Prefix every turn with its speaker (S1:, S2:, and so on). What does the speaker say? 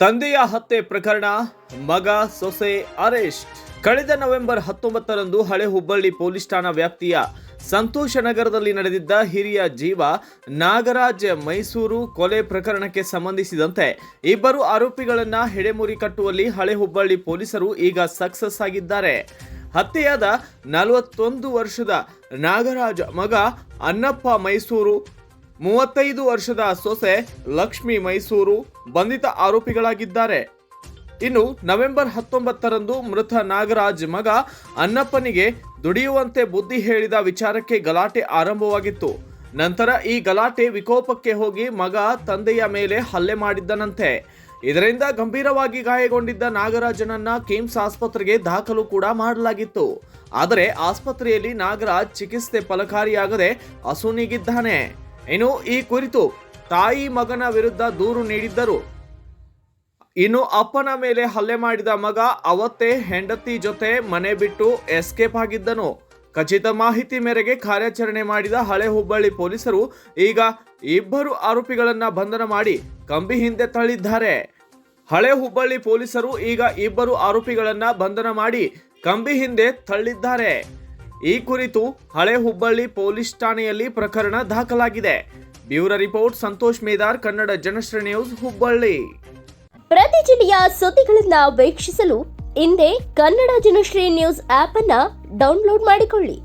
S1: ತಂದೆಯ ಹತ್ಯೆ ಪ್ರಕರಣ, ಮಗ ಸೊಸೆ ಅರೆಸ್ಟ್. ಕಳೆದ ನವೆಂಬರ್ ಹತ್ತೊಂಬತ್ತರಂದು ಹಳೆ ಹುಬ್ಬಳ್ಳಿ ಪೊಲೀಸ್ ಠಾಣಾ ವ್ಯಾಪ್ತಿಯ ಸಂತೋಷ ನಗರದಲ್ಲಿ ನಡೆದಿದ್ದ ಹಿರಿಯ ಜೀವ ನಾಗರಾಜ್ ಮೈಸೂರು ಕೊಲೆ ಪ್ರಕರಣಕ್ಕೆ ಸಂಬಂಧಿಸಿದಂತೆ ಇಬ್ಬರು ಆರೋಪಿಗಳನ್ನ ಹೆಡೆಮುರಿ ಕಟ್ಟುವಲ್ಲಿ ಹಳೆ ಹುಬ್ಬಳ್ಳಿ ಪೊಲೀಸರು ಈಗ ಸಕ್ಸಸ್ ಆಗಿದ್ದಾರೆ. ಹತ್ಯೆಯಾದ ನಲವತ್ತೊಂದು ವರ್ಷದ ನಾಗರಾಜ್ ಮಗ ಅನ್ನಪ್ಪ ಮೈಸೂರು ಮೂವತ್ತೈದು ವರ್ಷದ ಸೊಸೆ ಲಕ್ಷ್ಮಿ ಮೈಸೂರು ಬಂಧಿತ ಆರೋಪಿಗಳಾಗಿದ್ದಾರೆ. ಇನ್ನು ನವೆಂಬರ್ ಹತ್ತೊಂಬತ್ತರಂದು ಮೃತ ನಾಗರಾಜ್ ಮಗ ಅನ್ನಪ್ಪನಿಗೆ ದುಡಿಯುವಂತೆ ಬುದ್ಧಿ ಹೇಳಿದ ವಿಚಾರಕ್ಕೆ ಗಲಾಟೆ ಆರಂಭವಾಗಿತ್ತು. ನಂತರ ಈ ಗಲಾಟೆ ವಿಕೋಪಕ್ಕೆ ಹೋಗಿ ಮಗ ತಂದೆಯ ಮೇಲೆ ಹಲ್ಲೆ ಮಾಡಿದ್ದನಂತೆ. ಇದರಿಂದ ಗಂಭೀರವಾಗಿ ಗಾಯಗೊಂಡಿದ್ದ ನಾಗರಾಜನನ್ನ ಕಿಮ್ಸ್ ಆಸ್ಪತ್ರೆಗೆ ದಾಖಲು ಕೂಡ ಮಾಡಲಾಗಿತ್ತು. ಆದರೆ ಆಸ್ಪತ್ರೆಯಲ್ಲಿ ನಾಗರಾಜ್ ಚಿಕಿತ್ಸೆ ಫಲಕಾರಿಯಾಗದೆ ಅಸುನೀಗಿದ್ದಾನೆ. ಇನ್ನು ಈ ಕುರಿತು ತಾಯಿ ಮಗನ ವಿರುದ್ಧ ದೂರು ನೀಡಿದ್ದರು. ಇನ್ನು ಅಪ್ಪನ ಮೇಲೆ ಹಲ್ಲೆ ಮಾಡಿದ ಮಗ ಅವತ್ತೇ ಹೆಂಡತಿ ಜೊತೆ ಮನೆ ಬಿಟ್ಟು ಎಸ್ಕೇಪ್ ಆಗಿದ್ದನು. ಖಚಿತ ಮಾಹಿತಿ ಮೇರೆಗೆ ಕಾರ್ಯಾಚರಣೆ ಮಾಡಿದ ಹಳೆ ಹುಬ್ಬಳ್ಳಿ ಪೊಲೀಸರು ಈಗ ಇಬ್ಬರು ಆರೋಪಿಗಳನ್ನು ಬಂಧನ ಮಾಡಿ ಕಂಬಿ ಹಿಂದೆ ತಳ್ಳಿದ್ದಾರೆ. ಹಳೆ ಹುಬ್ಬಳ್ಳಿ ಪೊಲೀಸರು ಈಗ ಇಬ್ಬರು ಆರೋಪಿಗಳನ್ನು ಬಂಧನ ಮಾಡಿ ಕಂಬಿ ಹಿಂದೆ ತಳ್ಳಿದ್ದಾರೆ. ಈ ಕುರಿತು ಹಳೆ ಹುಬ್ಬಳ್ಳಿ ಪೊಲೀಸ್ ಠಾಣೆಯಲ್ಲಿ ಪ್ರಕರಣ ದಾಖಲಾಗಿದೆ. Bureau report, Santosh Medar, Kannada Janashri news, Hubballi.
S2: ಪ್ರತಿ ಜಿಲ್ಲೆಯ ಸುದ್ದಿಗಳನ್ನ ವೀಕ್ಷಿಸಲು ಹಿಂದೆ ಕನ್ನಡ ಜನಶ್ರೀ ನ್ಯೂಸ್ ಆಪ್ ಅನ್ನ ಡೌನ್ಲೋಡ್ ಮಾಡಿಕೊಳ್ಳಿ.